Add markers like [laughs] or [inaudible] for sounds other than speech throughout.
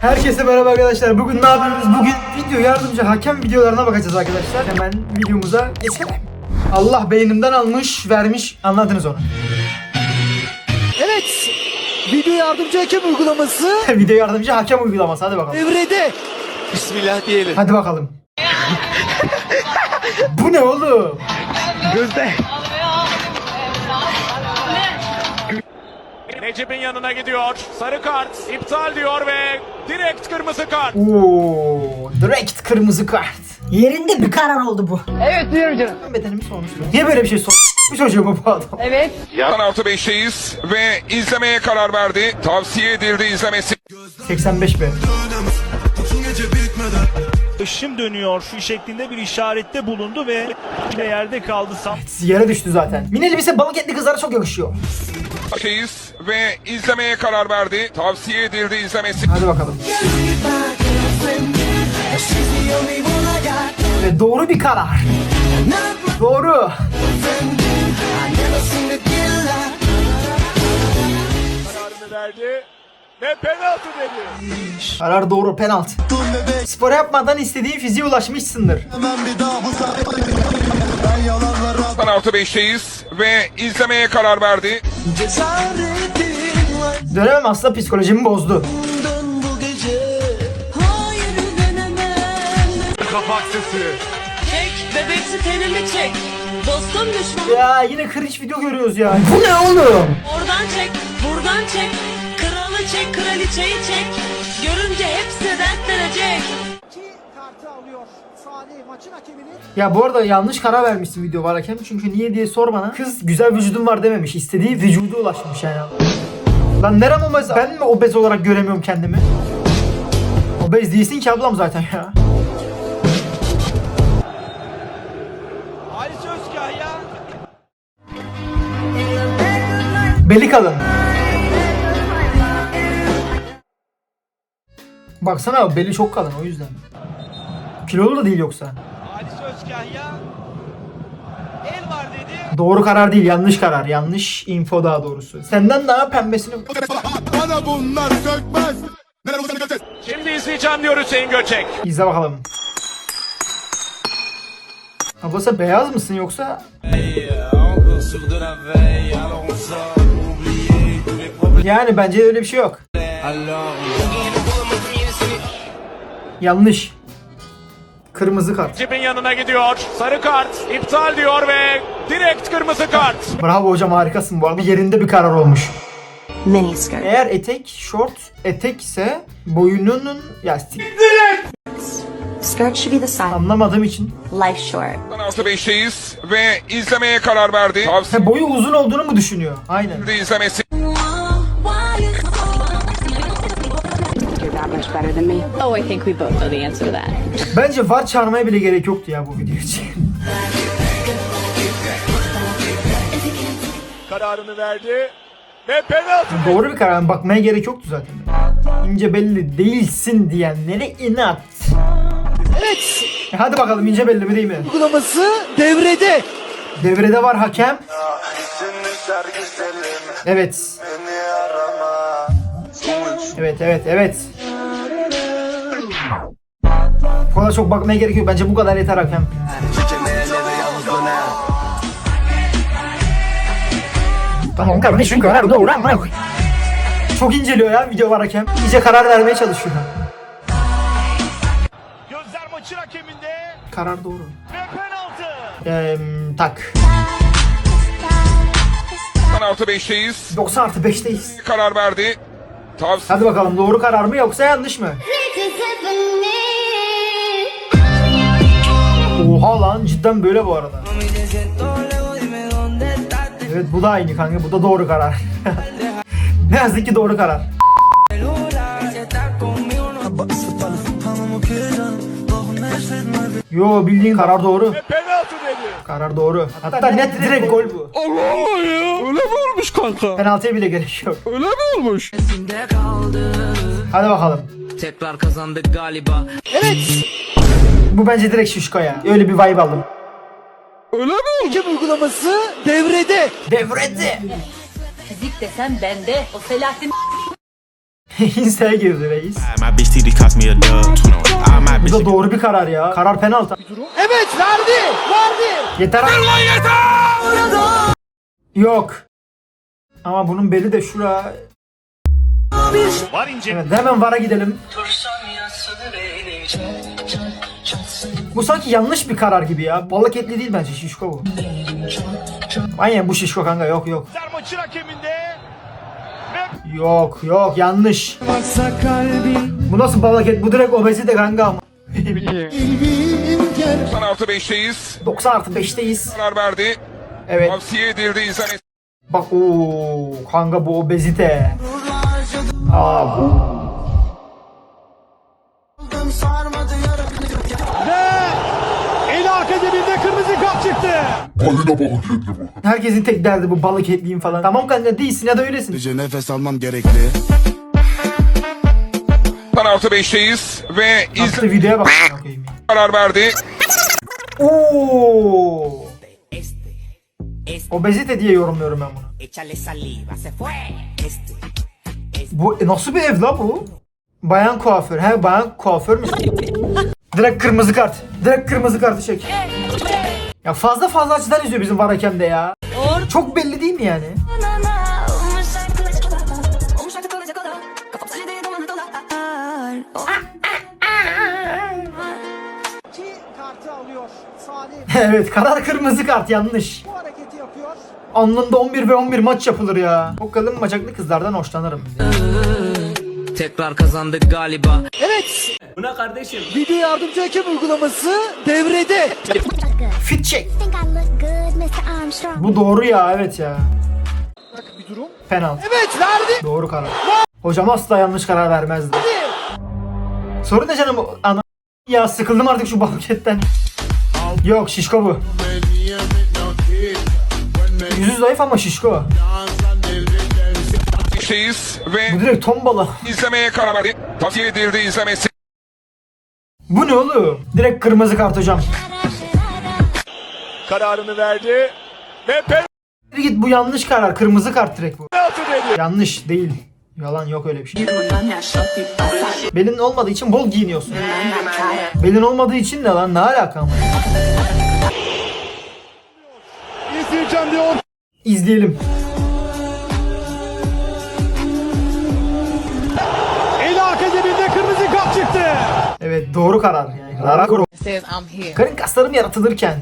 Herkese merhaba arkadaşlar. Bugün ne yapıyoruz? Bugün video yardımcı hakem videolarına bakacağız arkadaşlar. Hemen videomuza geçelim. Allah beynimden almış, vermiş. Anladınız onu. Evet. Video yardımcı hakem uygulaması [laughs] video yardımcı hakem uygulaması. Hadi bakalım. devrede. Bismillah diyelim. Hadi bakalım. [laughs] Bu ne oğlum? Gözde. Necip'in yanına gidiyor. Sarı kart iptal diyor ve direkt kırmızı kart. Oo, direkt kırmızı kart. Yerinde bir karar oldu bu. Bedenimi sormuştu. Niye böyle bir şey sor? [laughs] Bu çocuğu mu bu adam? Penaltı 5'teyiz ve izlemeye karar verdi. Tavsiye edildi izlemesi. 85 be. Işım dönüyor şeklinde bir işarette bulundu ve yine yerde kaldı. Sam Yere düştü zaten. Mini elbise balık etli kızlara çok yakışıyor. 5'teyiz ve izlemeye karar verdi. Tavsiye edildi izlemesi. Hadi bakalım. Ve doğru bir karar. Doğru. Kararını verdi ve penaltı dedi. Karar doğru penaltı. Spor yapmadan istediğin fiziğe ulaşmışsındır. Penaltı 5'teyiz ve izlemeye karar verdi. Dönemem aslında psikolojimi bozdu. Kapak sesi. Çek bebeksi tenimi çek. Dostum düşman. Ya yine cringe video görüyoruz ya. Bu ne oğlum? Oradan çek, buradan çek. Kralı çek, kraliçeyi çek. Görünce hepsi dertlenecek. kartı alıyor. Salih maçın hakeminin. Ya bu arada yanlış karar vermişsin video var hakem. Çünkü niye diye sor bana. Kız güzel vücudun var dememiş. İstediği vücuda ulaşmış yani. Lan nerem obez? Ben mi obez olarak göremiyorum kendimi? Obez değilsin ki ablam zaten ya. Beli kalın. Baksana beli çok kalın o yüzden. Kilolu da değil yoksa. Ali Sözkah ya. El var dedi. Doğru karar değil yanlış karar. Yanlış info daha doğrusu. Senden daha pembesini... Şimdi izleyeceğim diyor Hüseyin Göçek. İzle bakalım. Abla sen beyaz mısın yoksa? Yani bence öyle bir şey yok. Yanlış. Kırmızı kart. Necip'in yanına gidiyor. Sarı kart iptal diyor ve direkt kırmızı kart. Bravo hocam harikasın bu arada. Yerinde bir karar olmuş. Mini skirt. Eğer etek, short, etek ise boyununun ya Skirt should be the side. anlamadığım için. Life short. Penaltı 5'teyiz ve izlemeye karar verdi. Tavsiye Ha, boyu uzun olduğunu mu düşünüyor? Aynen. Edildi izlemesi. Oh, I think we both know the answer to that. Bence var çağırmaya bile gerek yoktu ya bu video için. Kararını verdi ve penaltı. Doğru bir karar. Bakmaya gerek yoktu zaten. İnce belli değilsin diyenlere inat. Evet. E hadi bakalım ince belli mi değil mi? Uygulaması devrede. Devrede var hakem. Evet. Evet evet evet. Bu kadar çok bakmaya gerek yok. Bence bu kadar yeter hakem. Tamam kardeşim karar doğru koy. Çok inceliyor ya video var hakem. İyice karar vermeye çalışıyor. Gözler maçın hakeminde Karar doğru. ve penaltı. Eee tak. Penaltı 5'teyiz. 90 artı 5'teyiz. Karar verdi. Tavsiye Hadi bakalım doğru karar mı yoksa yanlış mı? Oha lan cidden böyle bu arada. Evet bu da aynı kanka bu da doğru karar. [laughs] ne yazık ki doğru karar. Yo bildiğin karar doğru. Ve penaltı dedi. Karar doğru. Hatta net direkt gol bu. Allah Allah ya. Öyle mi olmuş kanka? Penaltıya bile gerek yok. Öyle mi olmuş? Hadi bakalım. Tekrar kazandık galiba. Evet. Bu bence direkt şuşka ya. Öyle bir vibe aldım. Öyle mi? Hakem uygulaması devrede. Devrede. Fizik desen bende. O Selahattin [laughs] İnsa'ya girdi reis. My bitch TD cost me a dub. 21. All my Bu da doğru bir karar ya. Karar penaltı. Evet verdi. Verdi. Yeter. yeter. Yok. Ama bunun beli de şura. Var ince. Evet hemen VAR'a gidelim. Bu sanki yanlış bir karar gibi ya. Balık etli değil bence şişko bu. Aynen bu şişko kanka yok yok. Yok yok yanlış. Bu nasıl balık et? Bu direkt obezite kanka ama. 90 artı 5'teyiz. 90 artı 5'teyiz. Karar verdi. Evet. Tavsiye edildi izlemesi. Bak ooo kanka bu obezite. Aa bu. El arka cebinde kırmızı kart çıktı. Herkesin tek derdi bu balık etliyim falan. Tamam kanka değilsin ya da öylesin. nefes almam gerekli. 90 artı 5'teyiz ve Attı izle videoya bak. Karar verdi. Oo. Obezite diye yorumluyorum ben bunu. Bu e, nasıl bir ev la bu? Bayan kuaför. He bayan kuaför mü? Direkt kırmızı kart. Direkt kırmızı kartı çek. Ya fazla fazla açıdan izliyor bizim var hakemde ya. Çok belli değil mi yani? [laughs] Evet karar kırmızı kart yanlış. bu hareketi Anında 11 ve 11 maç yapılır ya. O kalın bacaklı kızlardan hoşlanırım. Tekrar kazandık galiba Video yardımcı hakem uygulaması devrede. Fit check. Bu doğru ya evet ya. Bak bir durum. Penaltı. Evet verdi. Doğru karar. Hocam asla yanlış karar vermezdi. Sorun ne canım? Ana ya sıkıldım artık şu [laughs] banketten. Yok şişko bu. Yüzü zayıf ama şişko. 5'teyiz ve Bu direkt tombala. izlemeye karar verdi. Tavsiye edildi izlemesi. Bu ne oğlum? Direkt kırmızı kart hocam. Kararını verdi. Ve Bir Git bu yanlış karar. Kırmızı kart direkt bu. penaltı dedi. Yanlış değil. Yalan yok öyle bir şey. Belin olmadığı için bol giyiniyorsun. Belin olmadığı için ne lan? Ne alaka ama? İzleyeceğim diyor. İzleyelim. El arka cebinde kırmızı kart çıktı. Evet doğru karar. Yani. Rara here. Karın kaslarım yaratılırken.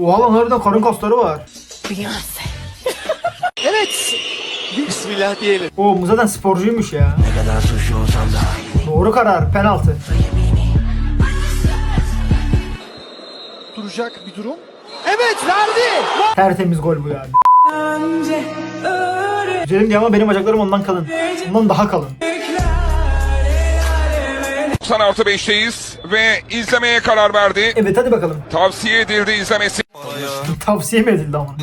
Oha lan harbiden karın kasları var. Beyonce. Evet. Bismillah diyelim. O bu zaten sporcuymuş ya. Doğru karar. Penaltı. Duracak bir durum. Evet verdi. Tertemiz gol bu yani. Güzelim diye ama benim bacaklarım ondan kalın. Ondan daha kalın. 90 artı 5'teyiz ve izlemeye karar verdi. Evet hadi bakalım. Tavsiye edildi izlemesi. [laughs] Tavsiye mi edildi ama?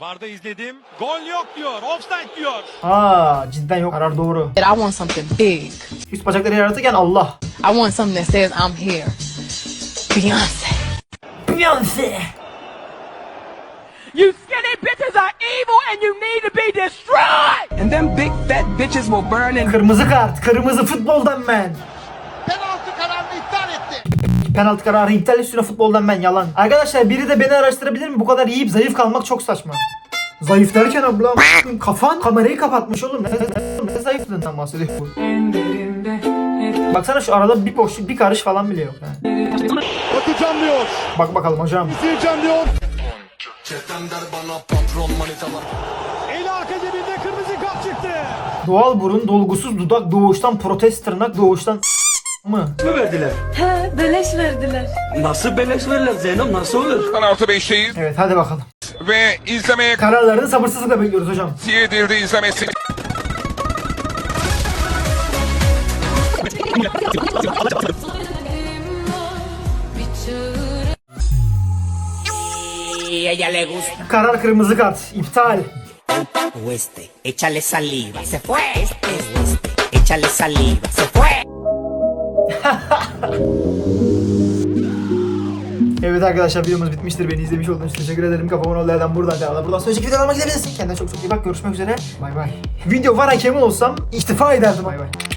Varda izledim. Gol yok diyor. Offside diyor. Aa cidden yok. Karar doğru. I want something big. Üst bacakları yaratırken Allah. I want something that says I'm here. Beyonce. Beyoncé. You skinny bitches are evil and you need to be destroyed. And them big fat bitches will burn in Kırmızı kart. Kırmızı futboldan ben. Penaltı kararını iptal etti. Penaltı kararı iptal üstüne futboldan ben yalan. Arkadaşlar biri de beni araştırabilir mi? Bu kadar yiyip zayıf kalmak çok saçma. Zayıf derken ablam kafan kamerayı kapatmış oğlum. Ne, ne, ne zayıflığından bahsediyor bu? Baksana şu arada bir boşluk bir karış falan bile yok. Bakacağım diyor. Bak bakalım hocam. İzleyeceğim diyor. El arka cebinde kırmızı kart çıktı. Doğal burun, dolgusuz dudak, doğuştan protez tırnak, doğuştan mı? Ha, beleş verdiler. Nasıl beleş verirler Zeynep nasıl olur? 90 artı 5'teyiz Evet hadi bakalım. ve izlemeye Kararlarını sabırsızlıkla bekliyoruz hocam. tavsiye edildi izlemesi. Ella le gusta Karar kırmızı kart. İptal. oeste, échale saliva, se fue. Este es este, échale saliva, se fue. [laughs] Evet arkadaşlar videomuz bitmiştir. Beni izlemiş olduğunuz için teşekkür ederim. Kafamın olaylardan buradan devam. Buradan sonraki videolarıma gidebilirsin. Kendine çok çok iyi bak. Görüşmek üzere. Bay bay. Video var hakemin olsam istifa ederdim. Bay bay.